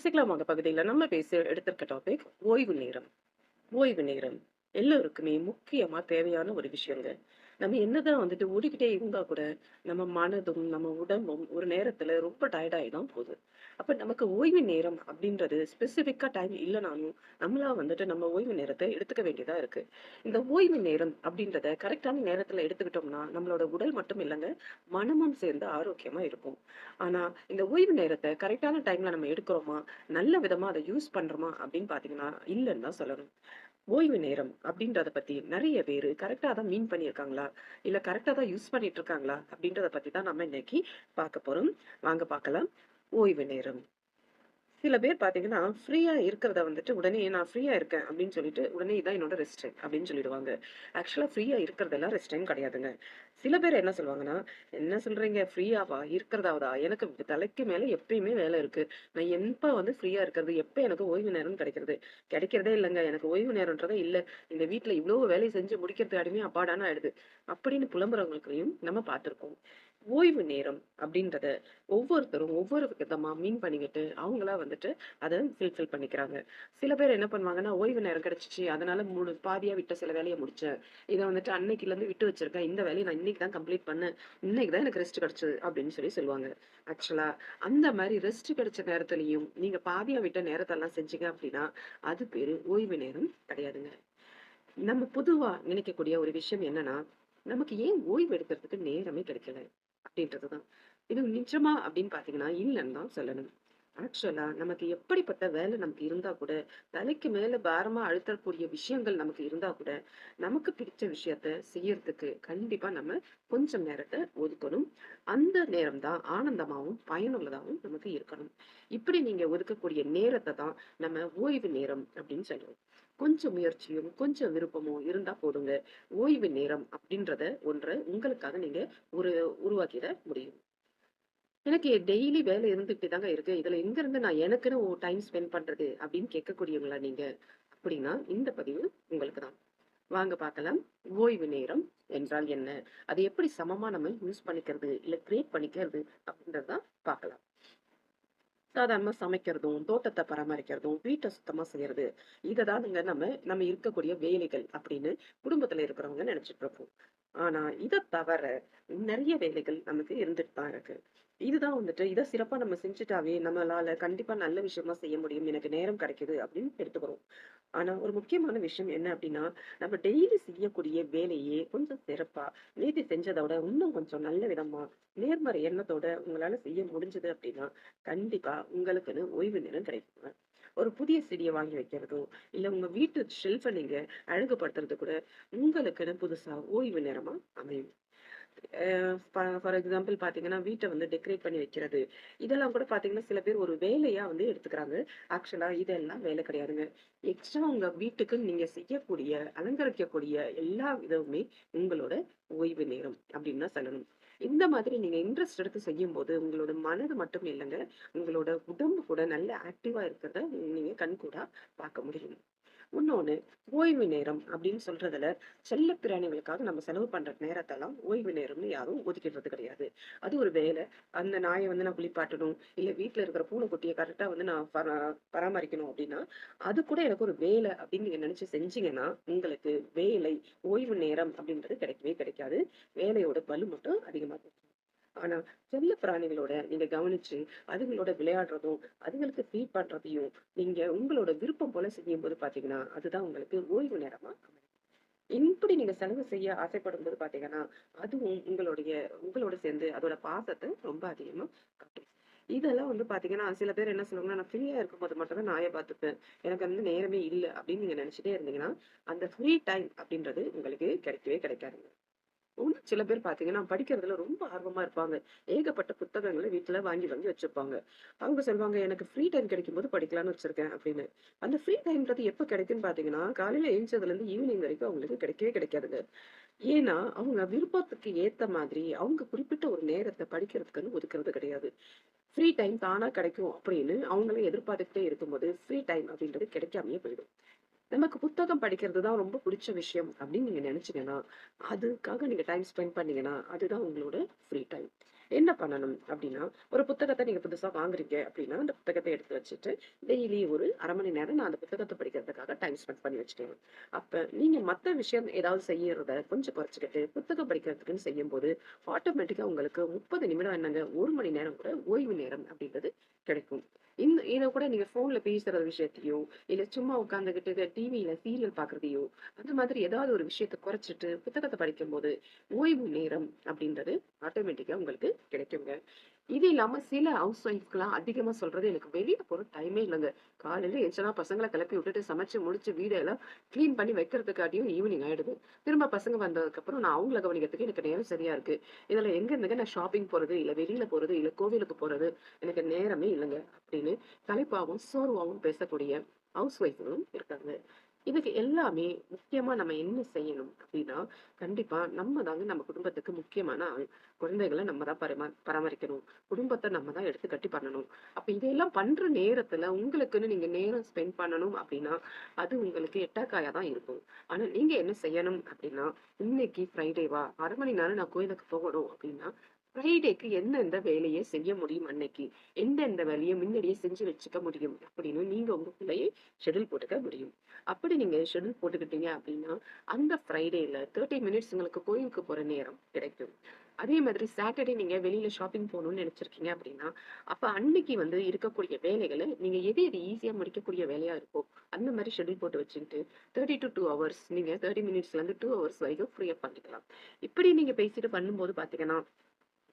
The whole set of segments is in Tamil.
அனைவருக்கும் விமர்சிக்கலாம் அந்த பகுதியில். நம்ம பேசி எடுத்திருக்க டாபிக் ஓய்வு நேரம். ஓய்வு நேரம் எல்லோருக்குமே முக்கியமா தேவையான ஒரு விஷயங்க. நம்ம என்னதான் வந்துட்டு ஓடிக்கிட்டே இருந்தா கூட நம்ம மனதும் நம்ம உடம்பும் ஒரு நேரத்துல ரொம்ப டயர்டாகி தான் போகுது. அப்ப நமக்கு ஓய்வு நேரம் அப்படின்றது ஸ்பெசிஃபிக்கா டைம் இல்லைனாலும் நம்மளா வந்துட்டு நம்ம ஓய்வு நேரத்தை எடுத்துக்க வேண்டியதா இருக்கு. இந்த ஓய்வு நேரம் அப்படின்றத கரெக்டான நேரத்துல எடுத்துக்கிட்டோம்னா நம்மளோட உடல் மட்டும் இல்லைங்க மனமும் சேர்ந்து ஆரோக்கியமா இருக்கும். ஆனா இந்த ஓய்வு நேரத்தை கரெக்டான டைம்ல நம்ம எடுக்கிறோமா நல்ல விதமா அதை யூஸ் பண்றோமா அப்படின்னு பாத்தீங்கன்னா இல்லைன்னு தான் சொல்லணும். ஓய்வு நேரம் அப்படின்றத பத்தி நிறைய பேர் கரெக்டா தான் மீன் பண்ணியிருக்காங்களா? இல்ல கரெக்டா தான் யூஸ் பண்ணிட்டு இருக்காங்களா அப்படின்றத பத்தி தான் நம்ம இன்னைக்கு பார்க்க போறோம். வாங்க பார்க்கலாம். ஓய்வு நேரம். சில பேர் பாத்தீங்கன்னா ஃப்ரீயா இருக்கிறத வந்துட்டு உடனே நான் ஃப்ரீயா இருக்கேன் அப்படின்னு சொல்லிட்டு உடனே இதான் என்னோட ரெஸ்ட் டைம் அப்படின்னு சொல்லிடுவாங்க. ஆக்சுவலா ஃப்ரீயா இருக்கிறதெல்லாம் ரெஸ்ட் டைம் கிடையாதுங்க. சில பேர் என்ன சொல்லுவாங்கன்னா என்ன சொல்றீங்க? ஃப்ரீயாவா? இருக்கிறதாவதா எனக்கு தலைக்கு மேல எப்பயுமே வேலை இருக்கு. நான் எப்ப வந்து ஃப்ரீயா இருக்கிறது? எப்ப எனக்கு ஓய்வு நேரம் கிடைக்கிறது? கிடைக்கிறதே இல்லைங்க. எனக்கு ஓய்வு நேரம்ன்றதே இல்ல. இந்த வீட்டுல இவ்வளவு வேலையை செஞ்சு முடிக்கிறது அடிமே அப்பாடான ஆயிடுது. அப்படின்னு புலம்புறவங்களுக்கையும் நம்ம பார்த்திருக்கோம். ஓய்வு நேரம் அப்படின்றத ஒவ்வொருத்தரும் ஒவ்வொரு விதமா மீன் பண்ணிக்கிட்டு அவங்களா வந்துட்டு அதை ஃபில்ஃபில் பண்ணிக்கிறாங்க. சில பேர் என்ன பண்ணுவாங்கன்னா ஓய்வு நேரம் கிடைச்சிச்சு. அதனால முழு பாதியா விட்ட சில வேலையை முடிச்சேன். இதை வந்துட்டு அன்னைக்குல இருந்து விட்டு வச்சிருக்கேன். இந்த வேலையை நான் இன்னைக்கு தான் கம்ப்ளீட் பண்ணேன் இன்னைக்கு தான் எனக்கு ரெஸ்ட் கிடைச்சது அப்படின்னு சொல்லி சொல்லுவாங்க. ஆக்சுவலா அந்த மாதிரி ரெஸ்ட் கிடைச்ச நேரத்துலையும் நீங்க பாதியா விட்ட நேரத்தெல்லாம் செஞ்சீங்க அப்படின்னா அது பேரு ஓய்வு நேரம் கிடையாதுங்க. நம்ம பொதுவா நினைக்கக்கூடிய ஒரு விஷயம் என்னன்னா நமக்கு ஏன் ஓய்வு எடுக்கிறதுக்கு நேரமே கிடைக்கல அப்படின்றதுதான். இது நிஜமா அப்படின்னு பாத்தீங்கன்னா இல்லைன்னு தான் சொல்லணும். ஆக்சுவலா நமக்கு எப்படிப்பட்ட வேலை நமக்கு இருந்தா கூட தலைக்கு மேல பாரமா அழுத்தக்கூடிய விஷயங்கள் நமக்கு இருந்தா கூட நமக்கு பிடிச்ச விஷயத்த செய்யறதுக்கு கண்டிப்பா நம்ம கொஞ்சம் நேரத்தை ஒதுக்கணும். அந்த நேரம் தான் ஆனந்தமாவும் பயனுள்ளதாகவும் நமக்கு இருக்கணும். இப்படி நீங்க ஒதுக்கக்கூடிய நேரத்தை தான் நம்ம ஓய்வு நேரம் அப்படின்னு சொல்லுவோம் கொஞ்சம் முயற்சியும் கொஞ்சம் விருப்பமும் இருந்தா போதுங்க. ஓய்வு நேரம் அப்படின்றத ஒன்றை உங்களுக்காக நீங்க ஒரு உருவாக்கிட முடியும். எனக்கு டெய்லி வேலை இருந்துகிட்டே தாங்க இருக்கு. இதுல எங்க இருந்து நான் எனக்குன்னு டைம் ஸ்பெண்ட் பண்றது அப்படின்னு கேட்கக்கூடியவங்களா நீங்க அப்படின்னா இந்த பதிவு உங்களுக்கு தான். வாங்க பார்க்கலாம். ஓய்வு நேரம் என்றால் என்ன? அது எப்படி சமமா நம்ம யூஸ் பண்ணிக்கிறது இல்ல கிரியேட் பண்ணிக்கிறது அப்படின்றதான் பார்க்கலாம். சாதாரணமா சமைக்கிறதும் தோட்டத்தை பராமரிக்கிறதும் வீட்டை சுத்தமா செய்யறது இததானுங்க நம்ம நம்ம இருக்கக்கூடிய வேலைகள் அப்படின்னு குடும்பத்துல இருக்கிறவங்க நினைச்சிட்டு இருப்போம். ஆனா இதை தவிர நிறைய வேலைகள் நமக்கு இருந்துட்டு தான் இருக்கு. இதுதான் வந்துட்டு இதை சிறப்பா நம்ம செஞ்சுட்டாவே நம்மளால கண்டிப்பா நல்ல விஷயமா செய்ய முடியும் எனக்கு நேரம் கிடைக்குது அப்படின்னு எடுத்துக்கிறோம். ஆனா ஒரு முக்கியமான விஷயம் என்ன அப்படின்னா நம்ம டெய்லி செய்யக்கூடிய வேலையே கொஞ்சம் சிறப்பா நேத்தி செஞ்சதை விட இன்னும் கொஞ்சம் நல்ல விதமா நேர்மறை எண்ணத்தோட உங்களால செய்ய முடிஞ்சது அப்படின்னா கண்டிப்பா உங்களுக்குன்னு ஓய்வு நேரம் கிடைக்குங்க ஒரு புதிய செடியை வாங்கி வைக்கிறதோ இல்லை உங்கள் வீட்டு ஷெல்ஃபை நீங்கள் அழகுபடுத்துறது கூட உங்களுக்குன்னு புதுசாக ஓய்வு நேரமாக அமையும். ஃபார் எக்ஸாம்பிள் பாத்தீங்கன்னா வீட்டை வந்து டெக்கரேட் பண்ணி வைக்கிறது. இதெல்லாம் கூட பாத்தீங்கன்னா சில பேர் ஒரு வேலையா வந்து எடுத்துக்கிறாங்க. ஆக்சுவலாக இதெல்லாம் வேலை கிடையாதுங்க. எக்ஸ்ட்ரா உங்க வீட்டுக்கு நீங்க செய்யக்கூடிய அலங்கரிக்கக்கூடிய எல்லா விதமுமே உங்களோட ஓய்வு நேரம் அப்படின்னு தான் சொல்லணும். இந்த மாதிரி நீங்க இன்ட்ரெஸ்ட் எடுத்து செய்யும் போது உங்களோட மனது மட்டும் இல்லைங்க உங்களோட உடம்பு கூட நல்ல ஆக்டிவா இருக்கிறத நீங்க கண்கூடா பார்க்க முடியும். இன்னொன்னு ஓய்வு நேரம் அப்படின்னு சொல்றதுல செல்ல பிராணிகளுக்காக நம்ம செலவு பண்ற நேரத்தெல்லாம் ஓய்வு நேரம்னு யாரும் ஒதுக்கிடுறது கிடையாது. அது ஒரு வேலை. அந்த நாயை வந்து நான் குளிப்பாட்டணும். இல்லை வீட்டில் இருக்கிற பூனைக்குட்டியை கரெக்டாக வந்து நான் பராமரிக்கணும் அப்படின்னா அது கூட எனக்கு ஒரு வேலை அப்படின்னு நீங்க நினைச்சு செஞ்சீங்கன்னா உங்களுக்கு வேலை ஓய்வு நேரம் அப்படின்றது கிடைக்கவே கிடைக்காது. வேலையோட பலு மட்டும் அதிகமாக இருக்கும் ஆனா செல்ல பிராணிகளோட நீங்க கவனிச்சு அதுங்களோட விளையாடுறதும் அதுங்களுக்கு ஃபீட் பண்றதையும் நீங்க உங்களோட விருப்பம் போல செய்யும் போது பாத்தீங்கன்னா அதுதான் உங்களுக்கு ஓய்வு நேரமா இப்படி நீங்க செலவு செய்ய ஆசைப்படும் போது பாத்தீங்கன்னா அதுவும் உங்களுடைய உங்களோட சேர்ந்து அதோட பாசத்தை ரொம்ப அதிகமா காட்டும். இதெல்லாம் வந்து பாத்தீங்கன்னா சில பேர் என்ன சொல்லுவாங்கன்னா நான் ஃப்ரீயா இருக்கும்போது மட்டும் தான் நாயை பார்த்துப்பேன். எனக்கு வந்து நேரமே இல்லை. அப்படின்னு நீங்க நினைச்சிட்டே இருந்தீங்கன்னா அந்த ஃப்ரீ டைம் அப்படின்றது உங்களுக்கு கிடைக்கவே கிடைக்காதுங்க. இன்னும் சில பேர் பாத்தீங்கன்னா படிக்கிறதுல ரொம்ப ஆர்வமா இருப்பாங்க. ஏகப்பட்ட புத்தகங்களை வீட்டுல வாங்கி வாங்கி வச்சிருப்பாங்க. அவங்க சொல்லுவாங்க எனக்கு ஃப்ரீ டைம் கிடைக்கும் போது படிக்கலாம்னு வச்சிருக்கேன் அப்படின்னு. அந்த ஃப்ரீ டைம்ன்றது எப்ப கிடைக்குன்னு பாத்தீங்கன்னா காலையில எழுந்ததுல இருந்து ஈவினிங் வரைக்கும் அவங்களுக்கு கிடைக்கவே கிடைக்காதுங்க. ஏன்னா அவங்க விருப்பத்துக்கு ஏத்த மாதிரி அவங்க குறிப்பிட்ட ஒரு நேரத்தை படிக்கிறதுக்குன்னு ஒதுக்குறது கிடையாது. ஃப்ரீ டைம் தானா கிடைக்கும் அப்படின்னு அவங்களே எதிர்பார்த்துக்கிட்டே இருக்கும்போது ஃப்ரீ டைம் அப்படின்றது கிடைக்காமயே போயிடும். நமக்கு புத்தகம் படிக்கிறது தான் ரொம்ப பிடிச்ச விஷயம் அப்படின்னு நீங்க நினைச்சீங்கன்னா அதுக்காக நீங்க டைம் ஸ்பெண்ட் பண்ணீங்கன்னா அதுதான் உங்களோட ஃப்ரீ டைம் என்ன பண்ணணும் அப்படின்னா ஒரு புத்தகத்தை நீங்க புதுசா வாங்குறீங்க அப்படின்னா அந்த புத்தகத்தை எடுத்து வச்சுட்டு டெய்லி ஒரு அரை மணி நேரம் நான் அந்த புத்தகத்தை படிக்கிறதுக்காக டைம் ஸ்பெண்ட் பண்ணி வச்சுட்டேன் அப்போ நீங்க மற்ற விஷயம் ஏதாவது செய்யறத கொஞ்சம் குறைச்சிக்கிட்டு புத்தகம் படிக்கிறதுக்குன்னு செய்யும்போது ஆட்டோமேட்டிக்காக உங்களுக்கு முப்பது நிமிடம் என்னங்க ஒரு மணி நேரம் கூட ஓய்வு நேரம் அப்படின்றது கிடைக்கும். இந்த இதை கூட நீங்க போன்ல பேசுற விஷயத்தையோ இல்ல சும்மா உட்காந்துக்கிட்டு டிவியில சீரியல் பாக்குறதையோ அந்த மாதிரி ஏதாவது ஒரு விஷயத்தை குறைச்சிட்டு புத்தகத்தை படிக்கும்போது ஓய்வு நேரம் அப்படின்றது ஆட்டோமேட்டிக்கா உங்களுக்கு கிடைக்குங்க. இது இல்லாம சில ஹவுஸ் ஒய்ஃப்க்குலாம் அதிகமா சொல்றது எனக்கு வெளியில் போற டைமே இல்லைங்க. காலையில எச்சனா பசங்களை கிளப்பி விட்டுட்டு சமைச்சு முடிச்சு வீடெல்லாம் க்ளீன் பண்ணி வைக்கிறதுக்காட்டியும் ஈவினிங் ஆயிடுது. திரும்ப பசங்க வந்ததுக்கு அப்புறம் நான் அவங்கள கவனிக்கிறதுக்கு எனக்கு நேரம் சரியா இருக்கு. இதுல எங்க இருந்துங்க நான் ஷாப்பிங் போறது இல்ல வெளியில போறது இல்ல கோவிலுக்கு போறது எனக்கு நேரமே இல்லைங்க. அப்படின்னு தலைப்பாகவும் சோர்வாகவும் பேசக்கூடிய ஹவுஸ் ஒய்ஃப்களும் இருக்காங்க. இதுக்கு எல்லாமே முக்கியமா நம்ம என்ன செய்யணும் அப்படின்னா கண்டிப்பா நம்ம தாங்க நம்ம குடும்பத்துக்கு முக்கியமான ஆள். குழந்தைகளை நம்ம தான் பரிமா பராமரிக்கணும். குடும்பத்தை நம்ம தான் எடுத்து கட்டி பண்ணணும். அப்ப இதெல்லாம் பண்ற நேரத்துல உங்களுக்குன்னு நீங்க நேரம் ஸ்பெண்ட் பண்ணணும் அப்படின்னா அது உங்களுக்கு எட்டாக்காயா தான் இருக்கும். ஆனா நீங்க என்ன செய்யணும் அப்படின்னா இன்னைக்கு ஃப்ரைடேவா அரை மணி நேரம் நான் கோயிலுக்கு போகணும் அப்படின்னா ஃப்ரைடேக்கு எந்தெந்த வேலையை செய்ய முடியும் அன்னைக்கு? எந்தெந்த வேலையை முன்னாடியே செஞ்சு வச்சுக்க முடியும் அப்படின்னு நீங்க உங்களுக்குள்ளேயே ஷெடியூல் போட்டுக்க முடியும். அப்படி நீங்க ஷெடியூல் போட்டுக்கிட்டீங்க அப்படின்னா அந்த ஃப்ரைடேல தேர்ட்டி மினிட்ஸ் உங்களுக்கு கோயிலுக்கு போற நேரம் கிடைக்கும். அதே மாதிரி சாட்டர்டே நீங்க வெளியில ஷாப்பிங் போகணும்னு நினைச்சிருக்கீங்க அப்படின்னா அப்ப அன்னைக்கு வந்து இருக்கக்கூடிய வேலைகளை நீங்க எது எது ஈஸியா முடிக்கக்கூடிய வேலையா இருக்கோ அந்த மாதிரி ஷெடியூல் போட்டு வச்சுக்கிட்டு தேர்ட்டி டு டூ ஹவர்ஸ் நீங்க தேர்ட்டி மினிட்ஸ்ல இருந்து டூ ஹவர்ஸ் வரைக்கும் ஃப்ரீயா பண்ணிக்கலாம். இப்படி நீங்க பேசிட்டு பண்ணும்போது பாத்தீங்கன்னா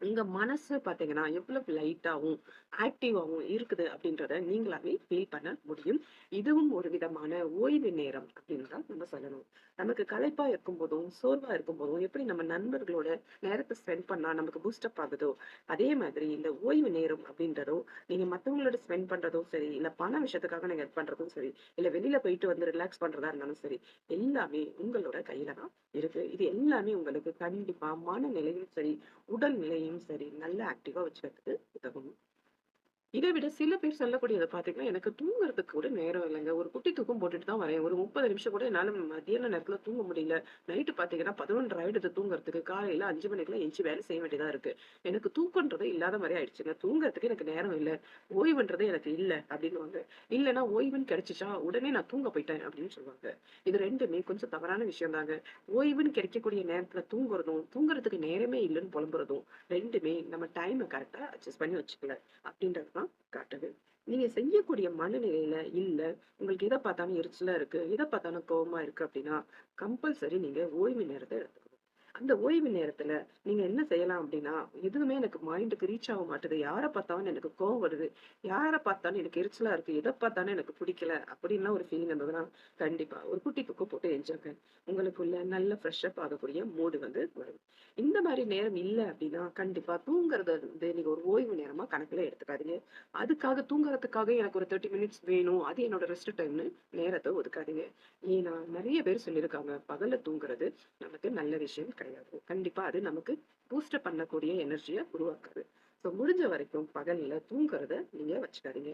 உங்க மனசு பாத்தீங்கன்னா எவ்வளவு லைட்டாவும் ஆக்டிவாகவும் இருக்குது அப்படின்றத நீங்களாவே ஃபீல் பண்ண முடியும். இதுவும் ஒரு விதமான ஓய்வு நேரம் அப்படின்னு தான் நம்ம சொல்லணும். நமக்கு களைப்பா இருக்கும் போதும் சோர்வா இருக்கும் போதும் எப்படி நம்ம நண்பர்களோட நேரத்தை ஸ்பெண்ட் பண்ணா நமக்கு பூஸ்டப் ஆகுதோ அதே மாதிரி இந்த ஓய்வு நேரம் அப்படின்றதோ நீங்க மத்தவங்களோட ஸ்பெண்ட் பண்றதும் சரி இல்ல பண விஷயத்துக்காக நீங்க இது பண்றதும் சரி இல்ல வெளியில போயிட்டு வந்து ரிலாக்ஸ் பண்றதா இருந்தாலும் சரி எல்லாமே உங்களோட கையில தான் இருக்கு. இது எல்லாமே உங்களுக்கு கண்டிப்பா மனநிலையும் சரி உடல்நிலையும் சரி நல்ல ஆக்டிவாக வச்சுக்கிறதுக்கு உதவும். இதை விட சில பேர் சொல்லக்கூடியதை பார்த்தீங்கன்னா எனக்கு தூங்குறதுக்கு கூட நேரம் இல்லைங்க. ஒரு குட்டி தூக்கம் போட்டுட்டு தான் வரேன். ஒரு முப்பது நிமிஷம் கூட என்னால் மதியான நேரத்தில் தூங்க முடியல. நைட்டு பார்த்தீங்கன்னா பதினொன்று ஆயிடுது தூங்குறதுக்கு. காலையில் அஞ்சு மணிக்கெல்லாம் எஞ்சி வேலை செய்ய வேண்டியதாக இருக்கு. எனக்கு தூக்கன்றது இல்லாத மாதிரி ஆயிடுச்சுங்க. தூங்குறதுக்கு எனக்கு நேரம் இல்லை. ஓய்வுன்றது எனக்கு இல்ல அப்படின்னுவாங்க. இல்லைன்னா ஓய்வுன்னு கிடைச்சிச்சா? உடனே நான் தூங்க போயிட்டேன் அப்படின்னு சொல்லுவாங்க. இது ரெண்டுமே கொஞ்சம் தவறான விஷயம் தாங்க. ஓய்வுன்னு கிடைக்கக்கூடிய நேரத்தில் தூங்குறதும் தூங்குறதுக்கு நேரமே இல்லைன்னு புலம்புறதும் ரெண்டுமே நம்ம டைமை கரெக்டாக அட்ஜஸ்ட் பண்ணி வச்சுக்கல அப்படின்றது தான் காட்டுது. நீங்க செய்யக்கூடிய மனநிலையில இல்ல உங்களுக்கு எதை பார்த்தாலும் எரிச்சலா இருக்கு எதை பார்த்தாலும் கோவமா இருக்கு அப்படின்னா கம்பல்சரி நீங்க ஓய்வு நேரத்தை எடுத்துக்கணும். அந்த ஓய்வு நேரத்துல நீங்க என்ன செய்யலாம் அப்படின்னா எதுவுமே எனக்கு மைண்டுக்கு ரீச் ஆக மாட்டுது. யாரை பார்த்தாலும் எனக்கு கோவம் வருது. யாரை பார்த்தாலும் எனக்கு எரிச்சலா இருக்கு. எதை பார்த்தாலும் எனக்கு பிடிக்கல அப்படின்லாம் ஒரு ஃபீலிங் இருந்ததுன்னா கண்டிப்பா ஒரு குட்டி தூக்கு போட்டு என்ஜாங்க உங்களுக்குள்ள நல்ல ஃப்ரெஷ்ஷப் ஆகக்கூடிய மூடு வந்து வரும். மாதிரி நேரம் இல்லை அப்படின்னா கண்டிப்பா தூங்குறத வந்து நீங்க ஒரு ஓய்வு நேரமா கணக்குல எடுத்துக்காதீங்க. அதுக்காக தூங்குறதுக்காக எனக்கு ஒரு தேர்ட்டி மினிட்ஸ் வேணும். அது என்னோட ரெஸ்ட் டைம்னு நேரத்தை ஒதுக்காதீங்க. ஏன்னா நிறைய பேர் சொல்லியிருக்காங்க பகல்ல தூங்குறது நமக்கு நல்ல விஷயம் கிடையாது. கண்டிப்பா அது நமக்கு பூஸ்டப் பண்ணக்கூடிய எனர்ஜியை உருவாக்காது. ஸோ முடிஞ்ச வரைக்கும் பகல்ல தூங்குறத நீங்க வச்சுக்காதீங்க.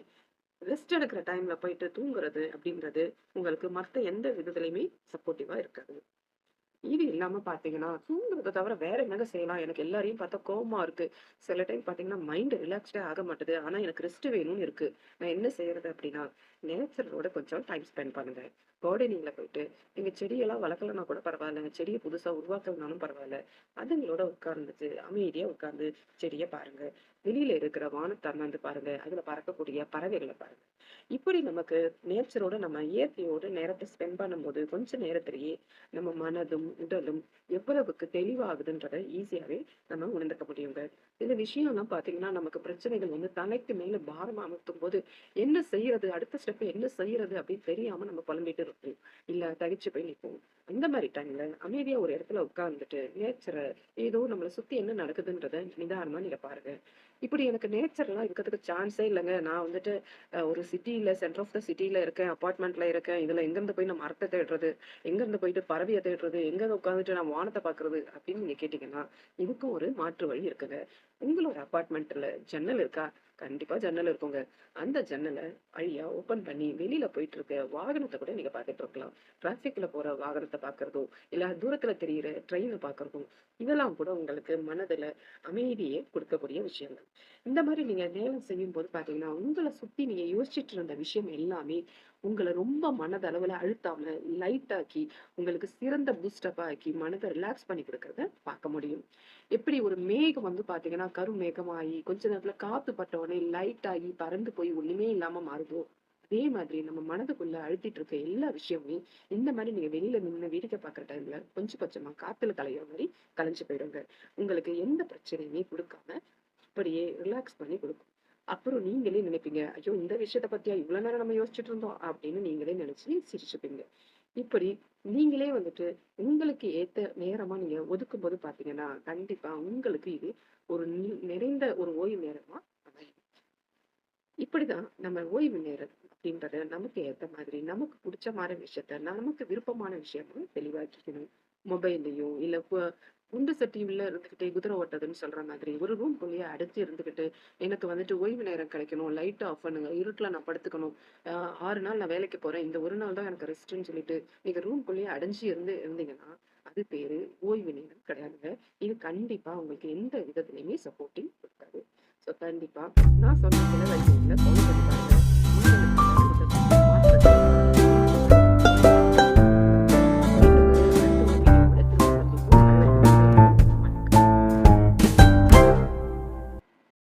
ரெஸ்ட் எடுக்கிற டைம்ல போயிட்டு தூங்குறது அப்படின்றது உங்களுக்கு மற்ற எந்த விதத்துலையுமே சப்போர்ட்டிவா இருக்காது. இது இல்லாம பாத்தீங்கன்னா தூங்குறத தவிர வேற என்னங்க செய்யலாம்? எனக்கு எல்லாரையும் பார்த்தா கோவமா இருக்கு. சில டைம் பாத்தீங்கன்னா மைண்ட் ரிலாக்ஸ்டே ஆக மாட்டுது. ஆனா எனக்கு ரெஸ்ட் வேணும்னு இருக்கு. நான் என்ன செய்யறது அப்படின்னா நேச்சரோட கொஞ்சம் டைம் ஸ்பெண்ட் பண்ணுங்க கார்டனிங்ல போயிட்டு நீங்கள் செடியெல்லாம் வளர்க்கலன்னா கூட பரவாயில்ல செடியை புதுசாக உருவாக்கலனாலும் பரவாயில்ல. அதுங்களோட உட்கார்ந்துச்சு அமைதியாக உட்கார்ந்து செடியை பாருங்க. வெளியில இருக்கிற வானத்தை வந்து பாருங்க அதுல பறக்கக்கூடிய பறவைகளை பாருங்க. இப்படி நமக்கு நேச்சரோட நம்ம இயற்கையோட நேரத்தை ஸ்பெண்ட் பண்ணும்போது கொஞ்ச நேரத்திலேயே நம்ம மனதும் உடலும் எவ்வளவுக்கு தெளிவாகுதுன்றத ஈஸியாவே நம்ம உணர்ந்துக்க முடியுங்க. இந்த விஷயம்லாம் பாத்தீங்கன்னா நமக்கு பிரச்சனைகள் வந்து தலைக்கு மேல பாரமா அமர்த்தும் போது என்ன செய்யறது அடுத்த ஸ்டெப் என்ன செய்யறது அப்படின்னு தெரியாம நம்ம புலம்பிட்டு போகிறது இல்ல தகிச்சு போய் நிற்போம் அந்த மாதிரி டைம்ல அமைதியா ஒரு இடத்துல உட்கார்ந்துட்டு நேச்சரை ஏதோ நம்மளை சுத்தி என்ன நடக்குதுன்றத நிதானமா நீங்க பாருங்க. இப்படி எனக்கு நேச்சர்லாம் இருக்கிறதுக்கு சான்ஸே இல்லைங்க. நான் வந்துட்டு ஒரு சிட்டியில் சென்டர் ஆஃப் த சிட்டியில் இருக்கேன் அப்பார்ட்மெண்ட்டில் இருக்கேன். இதில் எங்கேருந்து போய் நான் மரத்தை தேடுறது எங்கேருந்து போயிட்டு பறவையை தேடுறது எங்கேருந்து உட்காந்துட்டு நான் வானத்தை பார்க்குறது அப்படின்னு நீங்கள் கேட்டிங்கன்னா இதுக்கும் ஒரு மாற்று வழி இருக்குங்க. உங்களோட அப்பார்ட்மெண்ட்டில் ஜன்னல் இருக்கா? கண்டிப்பாக ஜன்னல் இருக்குங்க. அந்த ஜன்னலை அழியா ஓப்பன் பண்ணி வெளியில் போயிட்டு இருக்க வாகனத்தை கூட நீங்கள் பார்த்துட்டு இருக்கலாம். டிராஃபிக்கில் போகிற வாகனத்தை பார்க்குறதோ இல்லை தூரத்தில் தெரிகிற தெரியிற பார்க்குறதும் இதெல்லாம் கூட உங்களுக்கு மனதில் அமைதியே கொடுக்கக்கூடிய விஷயங்கள். இந்த மாதிரி நீங்க நேரம் செய்யும்போது பார்த்தீங்கன்னா, உங்களை சுத்தி நீங்க யோசிச்சுட்டு இருந்த விஷயம் எல்லாமே, உங்கள ரொம்ப மனதளவுல அழுத்தாம, லைட் ஆக்கி, உங்களுக்கு சிறந்த பூஸ்டப் ஆக்கி, மனதை ரிலாக்ஸ் பண்ணி குடுக்கறத பார்க்க முடியும். எப்படி ஒரு மேகம் வந்து பார்த்தீங்கன்னா, கருமேகமாயி, கொஞ்ச நேரத்துல காத்து பட்ட உடனே லைட் ஆகி, பறந்து போய் ஒண்ணுமே இல்லாம மாறுதோ, அதே மாதிரி நம்ம மனதுக்குள்ள அழுத்திட்டு இருக்க எல்லா விஷயமுமே, இந்த மாதிரி நீங்க வெளியில நின்னு வேடிக்கை பாக்குற டைம்ல கொஞ்சம் கொஞ்சமா காத்துல கலையிற மாதிரி கலைஞ்சு போயிடுங்க. உங்களுக்கு எந்த பிரச்சனையுமே கொடுக்காம அப்படியே ரிலாக்ஸ் பண்ணி கொடுக்கும் அப்புறம் நீங்களே நினைப்பீங்க, "ஐயோ! இந்த விஷயத்த பத்தியா இவ்வளோ நேரம் நம்ம யோசிச்சுட்டு இருந்தோம்?" அப்படின்னு நீங்களே நினைச்சு சிரிச்சுப்பீங்க. இப்படி நீங்களே வந்துட்டு உங்களுக்கு ஏத்த நேரமா நீங்க ஒதுக்கும் போது பாத்தீங்கன்னா கண்டிப்பா உங்களுக்கு இது ஒரு நிறைந்த ஒரு ஓய்வு நேரமா அமையும். இப்படிதான் நம்ம ஓய்வு நேரம் அப்படின்றத நமக்கு ஏத்த மாதிரி, நமக்கு பிடிச்ச மாரி விஷயத்த, நமக்கு விருப்பமான விஷயமா தெளிவாக்கிக்கணும். மொபைல்லையும் இல்லை குண்டு சட்டி இருந்துக்கிட்டே குதிரை ஓட்டதுன்னு சொல்ற மாதிரி, ஒரு ரூம்குள்ளேயே அடைச்சு இருந்துக்கிட்டு எனக்கு வந்துட்டு ஓய்வு நேரம் கிடைக்கணும், லைட்டை ஆஃப் பண்ணுங்க, இருட்டில் நான் படுத்துக்கணும், ஆறு நாள் நான் வேலைக்கு போறேன், இந்த ஒரு நாள் தான் எனக்கு ரெஸ்ட்டுன்னு சொல்லிட்டு, நீங்க ரூம்குள்ளேயே அடைஞ்சு இருந்து இருந்தீங்கன்னா, அது பேரு ஓய்வு நேரம் கிடையாதுங்க. இது கண்டிப்பா உங்களுக்கு எந்த விதத்துலையுமே சப்போர்ட்டிங் கொடுக்காது ஸோ கண்டிப்பா நான் சொன்ன சில வழிகள்ல